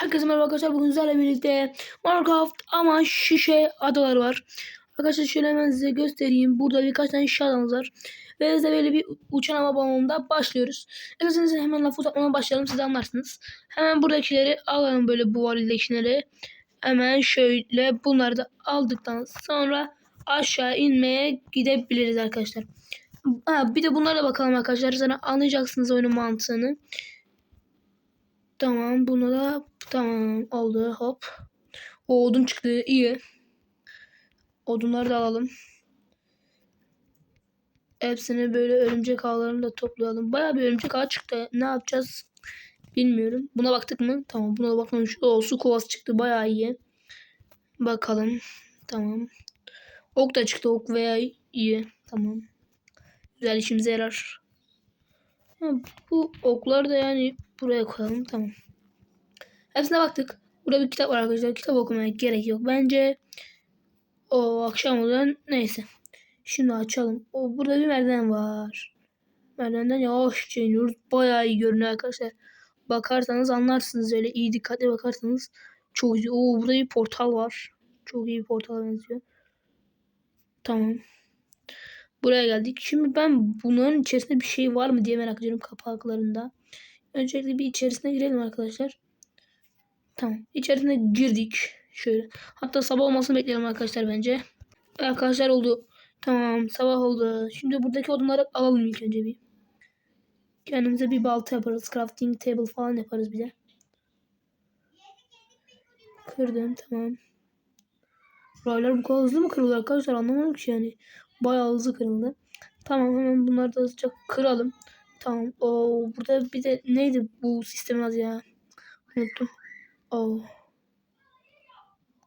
Herkese merhaba arkadaşlar. Bugün sizlerle birlikte Minecraft ama şişe adaları var. Arkadaşlar şöyle hemen size göstereyim. Burada birkaç tane şişe adamız var. Ve size böyle bir uçan hava balonunda başlıyoruz. İsterseniz hemen lafı uzatmadan başlayalım. Siz anlarsınız. Hemen buradakileri alalım böyle bu validekileri. Hemen şöyle bunları da aldıktan sonra aşağı inmeye gidebiliriz arkadaşlar. Ha, bir de bunlara bakalım arkadaşlar. Sana anlayacaksınız oyunun mantığını. Tamam bunu da tamam oldu hop. O odun çıktı iyi. Odunları da alalım. Hepsini böyle örümcek ağlarını da toplayalım. Baya bir örümcek ağ çıktı. Ne yapacağız bilmiyorum. Buna baktık mı? Tamam buna da bakmamış. O su kovası çıktı baya iyi. Bakalım. Tamam. Ok da çıktı ok veya iyi. Tamam. Güzel işimize yarar. Bu oklar da yani buraya koyalım. Tamam. Hepsine baktık. Burada bir kitap var arkadaşlar. Kitap okumaya gerek yok. Bence o akşam olan neyse. Şimdi açalım. O burada bir merdiven var. Merdivenden yavaşça iniyoruz. Bayağı iyi görünüyor arkadaşlar. Bakarsanız anlarsınız öyle iyi dikkatli bakarsanız çok iyi. Oo burada bir portal var. Çok iyi bir portala benziyor. Tamam. Buraya geldik. Şimdi ben bunların içerisinde bir şey var mı diye merak ediyorum kapaklarında. Öncelikle bir içerisine girelim arkadaşlar. Tamam. İçerisine girdik. Şöyle. Hatta sabah olmasını bekleyelim arkadaşlar bence. Arkadaşlar oldu. Tamam sabah oldu. Şimdi buradaki odunları alalım ilk önce bir. Kendimize bir balta yaparız. Crafting table falan yaparız bir de. Kırdım tamam. Raylar bu kadar hızlı mı kırılıyor arkadaşlar anlamadım ki yani. Bayağı hızlı kırıldı. Tamam hemen bunları da hızlıca kıralım. Tamam. O burada bir de neydi bu sistemin adı ya? Unuttum. Oo.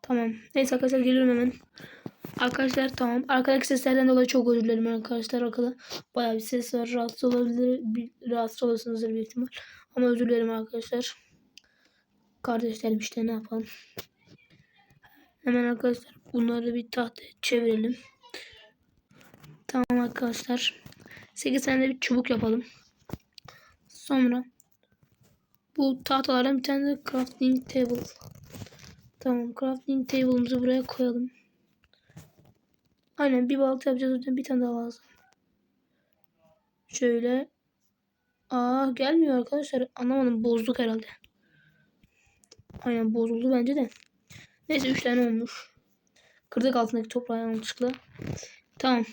Tamam. Neyse arkadaşlar geliyorum hemen. Arkadaşlar tamam. Arkadaki seslerden dolayı çok özür dilerim arkadaşlar. Arkada bayağı bir ses var. Rahatsız olabilir. Bir, rahatsız olursunuzdur büyük ihtimal. Ama özür dilerim arkadaşlar. Kardeşlerim işte ne yapalım. Hemen arkadaşlar bunları bir tahtaya çevirelim. Tamam arkadaşlar. 8 tane de bir çubuk yapalım. Sonra bu tahtalardan bir tane de crafting table. Tamam crafting table'ımızı buraya koyalım. Aynen bir balta yapacağız. O yüzden bir tane daha lazım. Şöyle. Aa gelmiyor arkadaşlar. Anlamadım. Bozduk herhalde. Aynen bozuldu bence de. Neyse 3 tane olmuş. Kırdık altındaki toprağı yanlışlıkla. Tamam.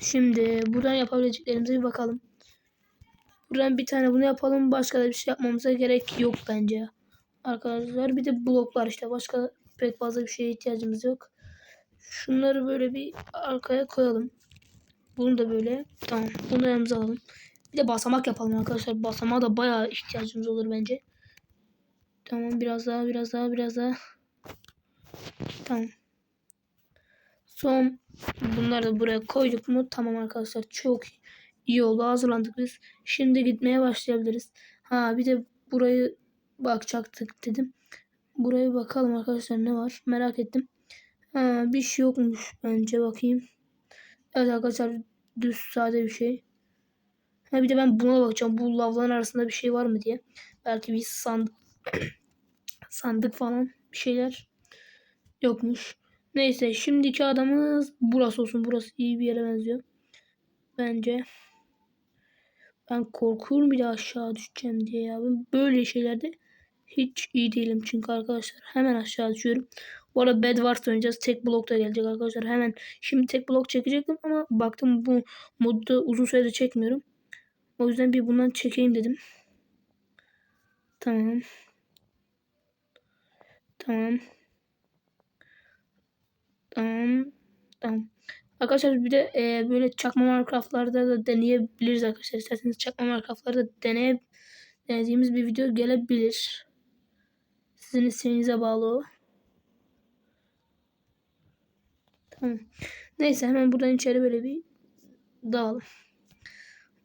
Şimdi buradan yapabileceklerimize bir bakalım. Buradan bir tane bunu yapalım. Başka da bir şey yapmamıza gerek yok bence. Arkadaşlar bir de bloklar işte. Başka pek fazla bir şeye ihtiyacımız yok. Şunları böyle bir arkaya koyalım. Bunu da böyle. Tamam. Bunu yanımıza alalım. Bir de basamak yapalım arkadaşlar. Basamağa da bayağı ihtiyacımız olur bence. Tamam biraz daha biraz daha biraz daha. Tamam. Son bunları da buraya koyduk mu? Tamam arkadaşlar çok iyi oldu. Hazırlandık biz. Şimdi gitmeye başlayabiliriz. Ha bir de burayı bakacaktık dedim. Buraya bakalım arkadaşlar ne var merak ettim. Ha bir şey yokmuş bence bakayım. Evet arkadaşlar düz sade bir şey. Ha bir de ben buna bakacağım. Bu lavların arasında bir şey var mı diye. Belki bir sandık sandık falan bir şeyler yokmuş. Neyse şimdiki adamız burası olsun. Burası iyi bir yere benziyor. Bence. Ben korkuyorum bir de aşağı düşeceğim diye ya. Ben böyle şeylerde hiç iyi değilim çünkü arkadaşlar. Hemen aşağı düşüyorum. Bu arada Bedwars oynayacağız. Tek blok da gelecek arkadaşlar. Hemen şimdi tek blok çekecektim ama baktım bu modda uzun süredir çekmiyorum. O yüzden bir bundan çekeyim dedim. Tamam. Tamam. Tamam. Tamam. Arkadaşlar bir de e, böyle çakma Minecraft'larda da deneyebiliriz arkadaşlar. İsterseniz çakma Minecraft'larda deneye denediğimiz bir video gelebilir. Sizin isteğinize bağlı o. Tamam. Neyse hemen buradan içeri böyle bir dağılım.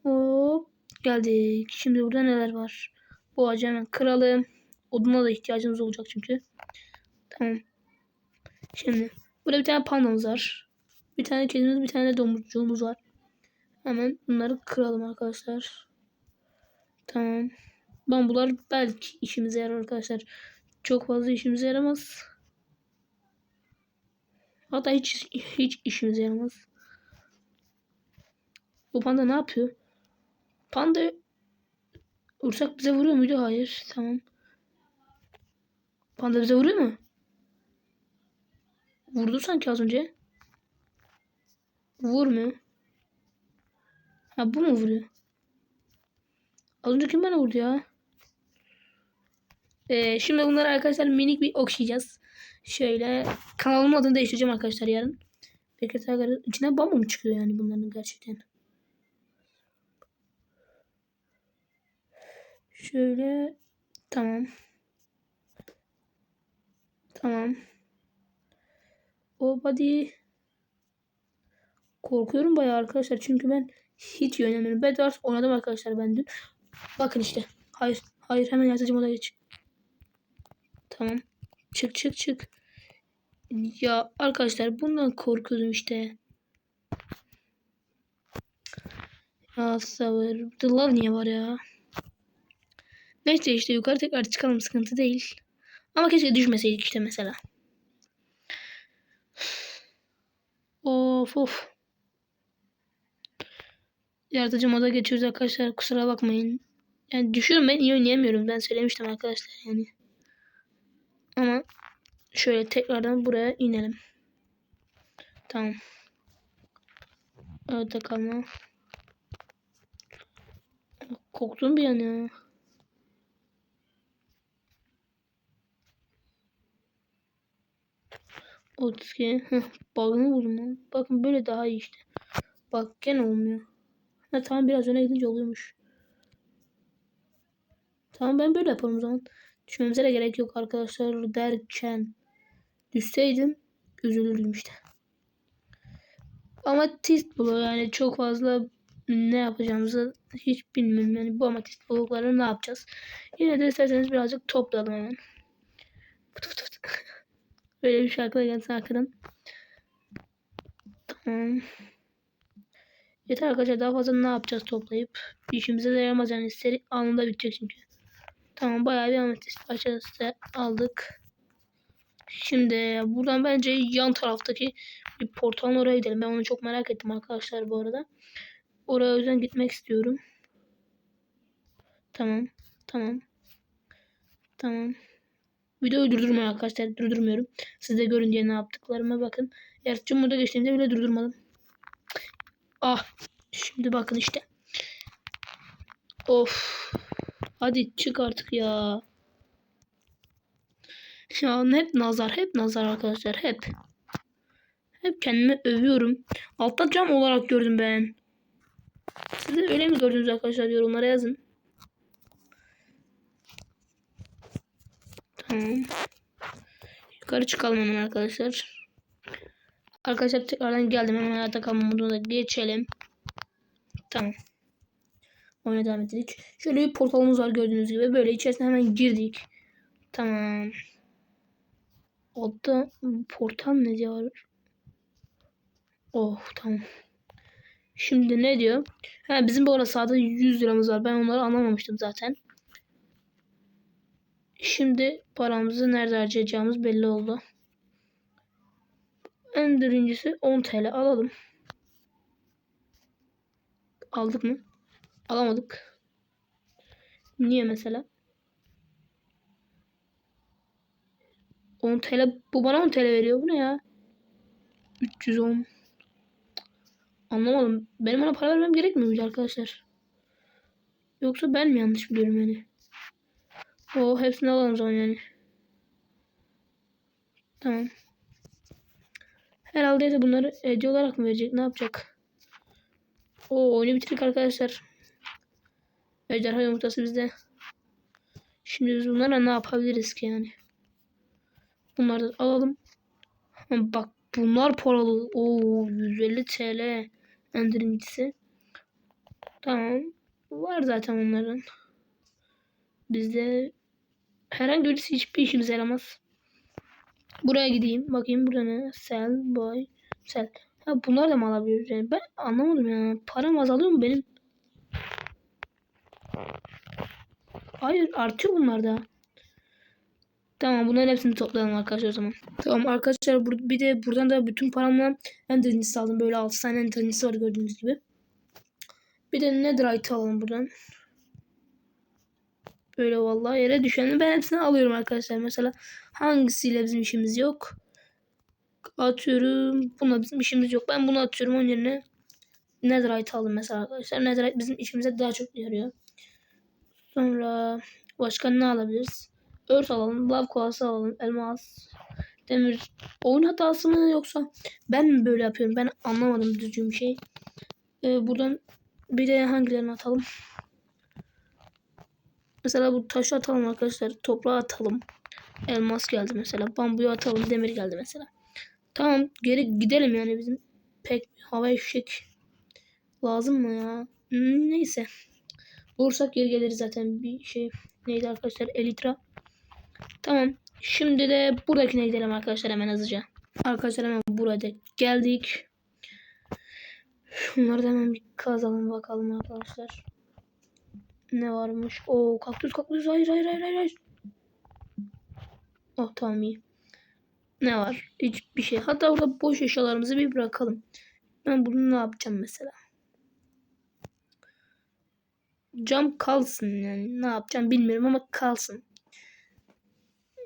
Hop geldik. Şimdi burada neler var? Bu ağacı hemen kıralım. Oduna da ihtiyacımız olacak çünkü. Tamam. Şimdi burada bir tane pandamız var. Bir tane kedimiz bir tane domuzcuğumuz var. Hemen bunları kıralım arkadaşlar. Tamam. Bambular belki işimize yarar arkadaşlar. çok fazla işimize yaramaz. Hatta hiç hiç işimize yaramaz. Bu panda ne yapıyor? Panda vursak bize vuruyor muydu? Hayır. Tamam. Panda bize vuruyor mu? Vurdu sanki az önce. Vurmuyor. Ha bu mu vuruyor? Az önce kim bana vurdu ya? Ee, şimdi bunları arkadaşlar minik bir okşayacağız. Şöyle kanalımın adını değiştireceğim arkadaşlar yarın. Bekir Tagar'ın içine bambu mu çıkıyor yani bunların gerçekten? Şöyle tamam. Tamam. O body korkuyorum bayağı arkadaşlar çünkü ben hiç yönelmiyorum. Bedwars oynadım arkadaşlar ben dün. Bakın işte. Hayır. Hayır hemen yaratıcı moda geç. Tamam. Çık çık çık. Ya arkadaşlar bundan korkuyordum işte. Ya sabır. Love niye var ya? Neyse işte yukarı tekrar çıkalım sıkıntı değil. Ama keşke düşmeseydik işte mesela. Of of. Yaratıcı moda geçiyoruz arkadaşlar. Kusura bakmayın. Yani düşüyorum ben iyi oynayamıyorum. Ben söylemiştim arkadaşlar yani. Ama şöyle tekrardan buraya inelim. Tamam. Orada kalma. Korktum bir an ya. Otski. Bug'ını buldum lan. Bakın böyle daha iyi işte. Bak gene olmuyor. Ha tamam biraz öne gidince oluyormuş. Tamam ben böyle yaparım o zaman. Düşmemize de gerek yok arkadaşlar derken. Düşseydim üzülürdüm işte. Amatist bulu yani çok fazla ne yapacağımızı hiç bilmiyorum. Yani bu amatist bulukları ne yapacağız? Yine de isterseniz birazcık toplayalım hemen. Fıt. Böyle bir şarkı gelsin arkadan. Tamam. Yeter arkadaşlar daha fazla ne yapacağız toplayıp. İşimize de yaramaz yani seri anında bitecek çünkü. Tamam bayağı bir ametist parçası aldık. Şimdi buradan bence yan taraftaki bir portalın oraya gidelim. Ben onu çok merak ettim arkadaşlar bu arada. Oraya yüzden gitmek istiyorum. Tamam. Tamam. Tamam. Videoyu durdurmuyorum arkadaşlar. Durdurmuyorum. Siz de görün diye ne yaptıklarıma bakın. Yarışçım burada geçtiğimde bile durdurmadım. Ah. Şimdi bakın işte. Of. Hadi çık artık ya. Ya hep nazar. Hep nazar arkadaşlar. Hep. Hep kendimi övüyorum. Altta cam olarak gördüm ben. Siz de öyle mi gördünüz arkadaşlar? Yorumlara yazın. Tamam. Yukarı çıkalım hemen arkadaşlar. Arkadaşlar tekrardan geldim. Hemen hayatta kalma moduna geçelim. Tamam. Oyuna devam ettik. Şöyle bir portalımız var gördüğünüz gibi. Böyle içerisine hemen girdik. Tamam. Orada portal ne diyor? Oh tamam. Şimdi ne diyor? Ha, bizim bu arada sağda 100 liramız var. Ben onları anlamamıştım zaten. Şimdi paramızı nerede harcayacağımız belli oldu. En birincisi 10 TL alalım. Aldık mı? Alamadık. Niye mesela? 10 TL bu bana 10 TL veriyor. Bu ne ya? 310 Anlamadım. Benim ona para vermem gerekmiyor muydu arkadaşlar? Yoksa ben mi yanlış biliyorum yani? O hepsini alalım zaman yani. Tamam. Herhalde de bunları hediye olarak mı verecek? Ne yapacak? O oyunu bitirdik arkadaşlar. Ejderha yumurtası bizde. Şimdi biz bunlara ne yapabiliriz ki yani? Bunları da alalım. Bak bunlar paralı. Oo 150 TL. Endirincisi. Tamam. Var zaten onların. Bizde herhangi birisi hiçbir işimize yaramaz. Buraya gideyim. Bakayım burada ne? Sell, boy, sell. Ha bunlar da mı alabiliyoruz yani? Ben anlamadım ya. Param azalıyor mu benim? Hayır artıyor bunlar da. Tamam bunların hepsini toplayalım arkadaşlar o zaman. Tamam arkadaşlar bir de buradan da bütün paramla Ender Nisi aldım. Böyle 6 tane Ender Nisi var gördüğünüz gibi. Bir de Netherite alalım buradan. Böyle vallahi yere düşeni ben hepsini alıyorum arkadaşlar. Mesela hangisiyle bizim işimiz yok? Atıyorum. Buna bizim işimiz yok. Ben bunu atıyorum onun yerine. Netherite aldım mesela arkadaşlar. Netherite bizim işimize daha çok yarıyor. Sonra başka ne alabiliriz? Örs alalım. Lav kovası alalım. Elmas. Demir. Oyun hatası mı yoksa ben mi böyle yapıyorum? Ben anlamadım düzgün bir şey. Ee, buradan bir de hangilerini atalım? Mesela bu taşı atalım arkadaşlar. Toprağı atalım. Elmas geldi mesela. Bambuyu atalım. Demir geldi mesela. Tamam geri gidelim yani bizim pek hava fişek lazım mı ya? Hmm, neyse. Bulursak geri geliriz zaten bir şey. Neydi arkadaşlar? Elitra. Tamam. Şimdi de buradakine gidelim arkadaşlar hemen hızlıca. Arkadaşlar hemen burada geldik. Şunları da hemen bir kazalım bakalım arkadaşlar. Ne varmış? O kaktüs kaktüs hayır hayır hayır hayır. Oh tamam iyi. Ne var? Hiçbir şey. Hatta orada boş eşyalarımızı bir bırakalım. Ben bunu ne yapacağım mesela? Cam kalsın yani. Ne yapacağım bilmiyorum ama kalsın.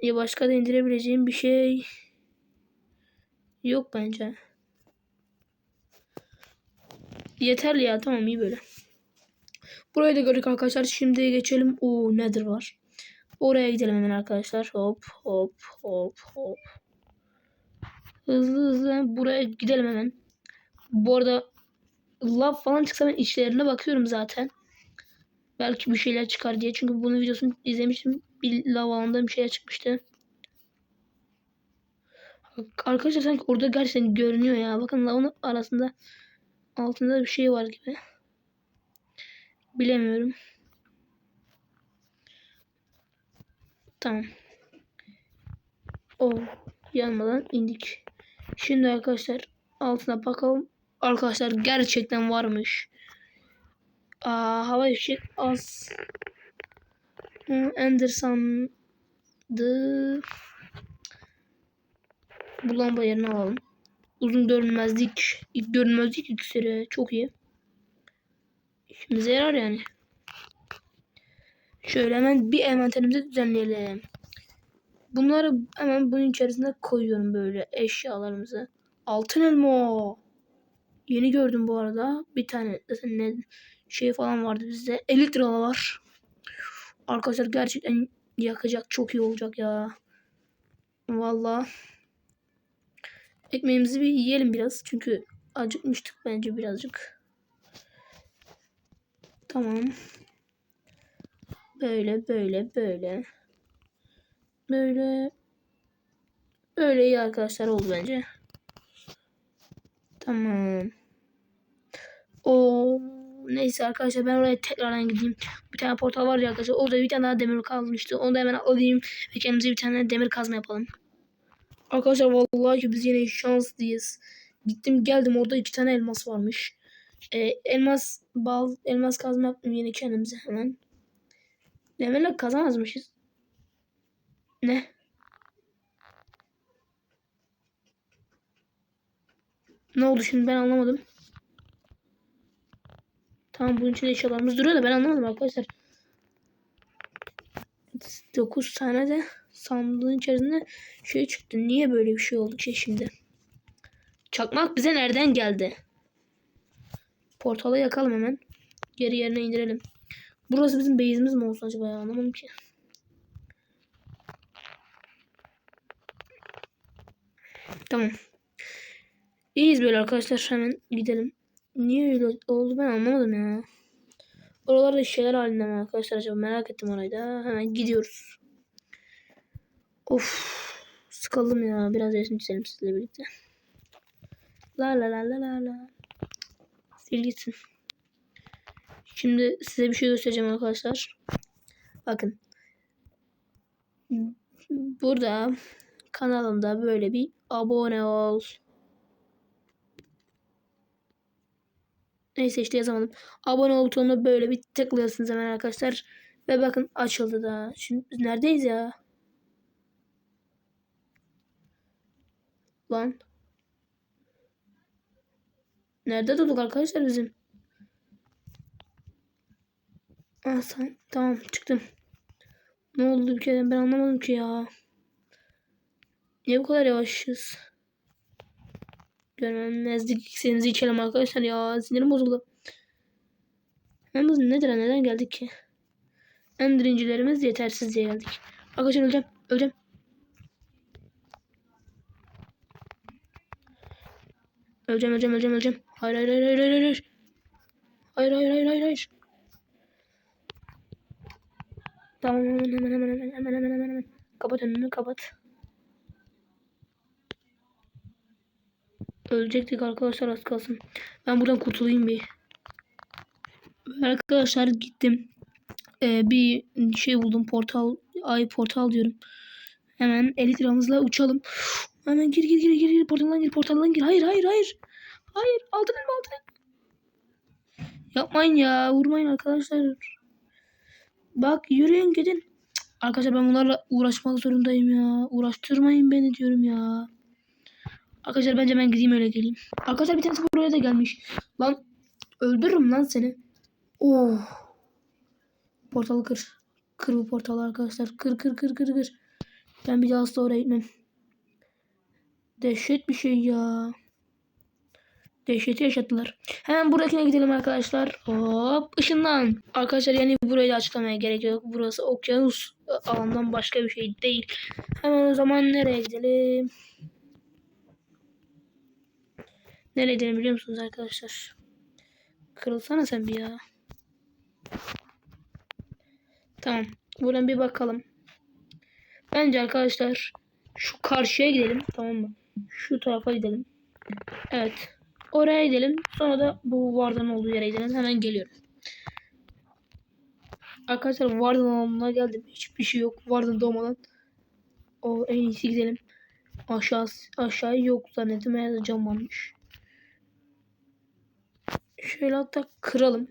Ya başka da indirebileceğim bir şey yok bence. Yeterli ya tamam iyi böyle. Burayı da gördük arkadaşlar. Şimdi geçelim. O nedir var? Oraya gidelim hemen arkadaşlar. Hop hop hop hop. Hızlı hızlı buraya gidelim hemen. Bu arada lav falan çıksa ben içlerine bakıyorum zaten. Belki bir şeyler çıkar diye. Çünkü bunun videosunu izlemiştim. Bir lav alanında bir şeyler çıkmıştı. Arkadaşlar sanki orada gerçekten görünüyor ya. Bakın lavın arasında altında bir şey var gibi. Bilemiyorum. Tamam. O yanmadan indik. Şimdi arkadaşlar altına bakalım. Arkadaşlar gerçekten varmış. Aa, hava fişek az. Anderson'dı. Bu lamba yerine alalım. Uzun görünmezlik. İlk görünmezlik iksiri. Çok iyi. İşimize yarar yani. Şöyle hemen bir envanterimizi düzenleyelim. Bunları hemen bunun içerisine koyuyorum böyle eşyalarımızı. Altın elma. Yeni gördüm bu arada. Bir tane zaten ne şey falan vardı bizde. 50 lira var. Arkadaşlar gerçekten yakacak çok iyi olacak ya. Valla. Ekmeğimizi bir yiyelim biraz. Çünkü acıkmıştık bence birazcık. Tamam. Böyle böyle böyle. Böyle. Böyle iyi arkadaşlar oldu bence. Tamam. O neyse arkadaşlar ben oraya tekrardan gideyim. Bir tane portal var ya arkadaşlar. Orada bir tane daha demir kalmıştı. Onu da hemen alayım ve kendimize bir tane demir kazma yapalım. Arkadaşlar vallahi biz yine şanslıyız. Gittim geldim orada iki tane elmas varmış. Ee, elmas bal elmas kazma yaptım yine kendimize hemen. Demirle kazamazmışız. Ne? Ne oldu şimdi ben anlamadım. Tamam bunun içinde eşyalarımız duruyor da ben anlamadım arkadaşlar. 9 tane de sandığın içerisinde şey çıktı. Niye böyle bir şey oldu ki şimdi? Çakmak bize nereden geldi? Portalı yakalım hemen. Geri yerine indirelim. Burası bizim base'imiz mi olsun acaba ya anlamadım ki. Tamam. İyiyiz böyle arkadaşlar hemen gidelim. Niye öyle oldu ben anlamadım ya. Oralarda şeyler halinde mi arkadaşlar acaba merak ettim orayı da. Hemen gidiyoruz. Of sıkıldım ya biraz resim çizelim sizle birlikte. La la la la la la. Sil. Şimdi size bir şey göstereceğim arkadaşlar. Bakın. Burada kanalımda böyle bir abone ol. Neyse işte yazamadım. Abone ol butonuna böyle bir tıklıyorsunuz hemen arkadaşlar. Ve bakın açıldı da. Şimdi neredeyiz ya? Lan Nerede durduk arkadaşlar bizim? Ah, tamam çıktım. Ne oldu bir kere ben anlamadım ki ya. Niye bu kadar yavaşız? Görmemezlik iksirinizi içelim arkadaşlar ya. Sinirim bozuldu. Biz nedir neden geldik ki? En birincilerimiz yetersiz diye geldik. Arkadaşlar öleceğim. Öleceğim. Öleceğim öleceğim öleceğim öleceğim. Hayır hayır hayır hayır hayır hayır. Hayır hayır hayır hayır. Tamam hemen hemen hemen hemen hemen hemen hemen hemen. Kapat önünü kapat. Ölecektik arkadaşlar az kalsın. Ben buradan kurtulayım bir. Arkadaşlar gittim. Ee, bir şey buldum portal. Ay portal diyorum. Hemen elitramızla uçalım. Hemen gir gir gir gir gir portaldan gir portaldan gir. Hayır hayır hayır. Hayır altın elma altın elma. Yapmayın ya vurmayın arkadaşlar. Bak yürüyün gidin. Arkadaşlar ben bunlarla uğraşmak zorundayım ya. Uğraştırmayın beni diyorum ya. Arkadaşlar bence ben gideyim öyle geleyim. Arkadaşlar bir tanesi buraya da gelmiş. Lan öldürürüm lan seni. Oh. Portalı kır. Kır bu portalı arkadaşlar. Kır kır kır kır kır. Ben bir daha asla oraya gitmem. Dehşet bir şey ya. Dehşeti yaşattılar. Hemen buradakine gidelim arkadaşlar. Hop ışınlan. Arkadaşlar yani burayı da açıklamaya gerek yok. Burası okyanus alandan başka bir şey değil. Hemen o zaman nereye gidelim? Nereye gidelim biliyor musunuz arkadaşlar? Kırılsana sen bir ya. Tamam. Buradan bir bakalım. Bence arkadaşlar şu karşıya gidelim. Tamam mı? Şu tarafa gidelim. Evet. Oraya gidelim. Sonra da bu vardan olduğu yere gidelim. Hemen geliyorum. Arkadaşlar vardan alanına geldim. Hiçbir şey yok. Vardan doğmadan. O en iyisi gidelim. Aşağı aşağı yok zannettim. Eğer cam varmış. Şöyle hatta kıralım.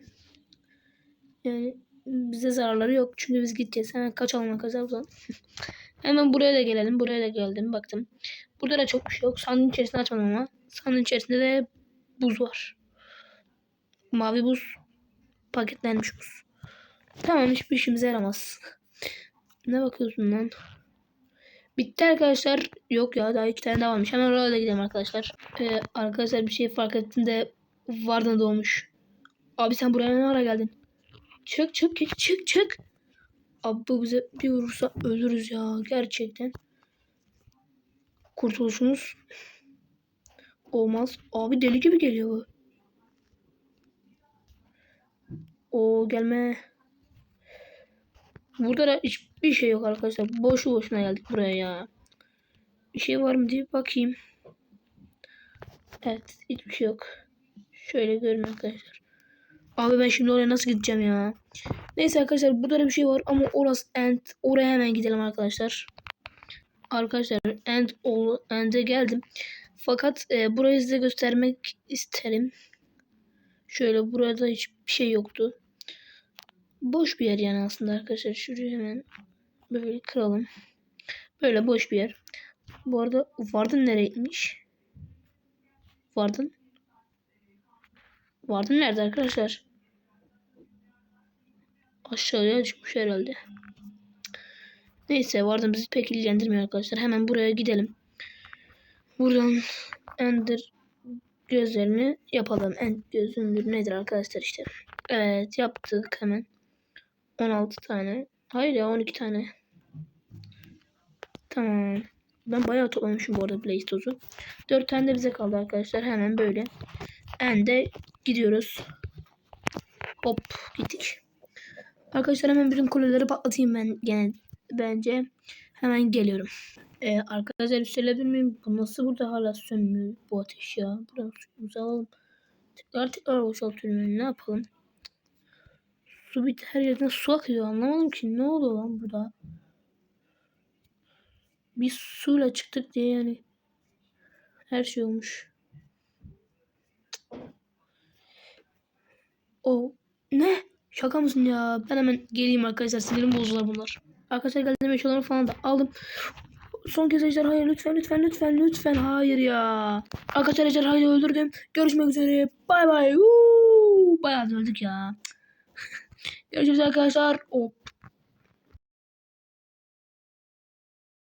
Yani bize zararları yok. Çünkü biz gideceğiz. Hemen kaçalım arkadaşlar buradan. Hemen buraya da gelelim. Buraya da geldim. Baktım. Burada da çok bir şey yok. Sandığın içerisinde açmadım ama. Sandığın içerisinde de buz var. Mavi buz. Paketlenmiş buz. Tamam hiçbir işimize yaramaz. ne bakıyorsun lan? Bitti arkadaşlar. Yok ya daha iki tane daha varmış. Hemen oraya da gidelim arkadaşlar. Ee, arkadaşlar bir şey fark ettim de Vardan doğmuş. Abi sen buraya ne ara geldin? Çık çık çık çık çık. Abi bu bize bir vurursa ölürüz ya gerçekten. Kurtuluşumuz olmaz. Abi deli gibi geliyor bu. O gelme. Burada da hiçbir şey yok arkadaşlar. Boşu boşuna geldik buraya ya. Bir şey var mı diye bakayım. Evet hiçbir şey yok. Şöyle görün arkadaşlar. Abi ben şimdi oraya nasıl gideceğim ya? Neyse arkadaşlar burada da bir şey var ama orası end. Oraya hemen gidelim arkadaşlar. Arkadaşlar end end'e geldim. Fakat e, burayı size göstermek isterim. Şöyle burada hiçbir şey yoktu. Boş bir yer yani aslında arkadaşlar. Şurayı hemen böyle kıralım. Böyle boş bir yer. Bu arada Vardın nereye? Vardın. Vardın nerede arkadaşlar? Aşağıya çıkmış herhalde. Neyse Vardın bizi pek ilgilendirmiyor arkadaşlar. Hemen buraya gidelim. Buradan Ender gözlerini yapalım. End gözündür nedir arkadaşlar işte. Evet yaptık hemen. 16 tane. Hayır ya 12 tane. Tamam. Ben bayağı toplamışım bu arada Blaze tozu. 4 tane de bize kaldı arkadaşlar. Hemen böyle. End'e gidiyoruz. Hop gittik. Arkadaşlar hemen bütün kuleleri patlatayım ben gene bence. Hemen geliyorum. Ee, arkadaşlar bir söyleyebilir miyim? Bu nasıl burada hala sönmüyor bu ateş ya? Buradan suyumuzu alalım. Tekrar tekrar boşaltıyorum. Ne yapalım? Su bitti her yerden su akıyor. Anlamadım ki ne oldu lan burada? Bir suyla çıktık diye yani. Her şey olmuş. O ne? Şaka mısın ya? Ben hemen geleyim arkadaşlar. Sinirim bozdular bunlar. Arkadaşlar geldim eşyalarımı falan da aldım. Son kez ejderhayı lütfen lütfen lütfen lütfen hayır ya. Arkadaşlar ejderhayı öldürdüm. Görüşmek üzere. Bay bay. Bayağı öldük ya. Görüşürüz arkadaşlar. Hop.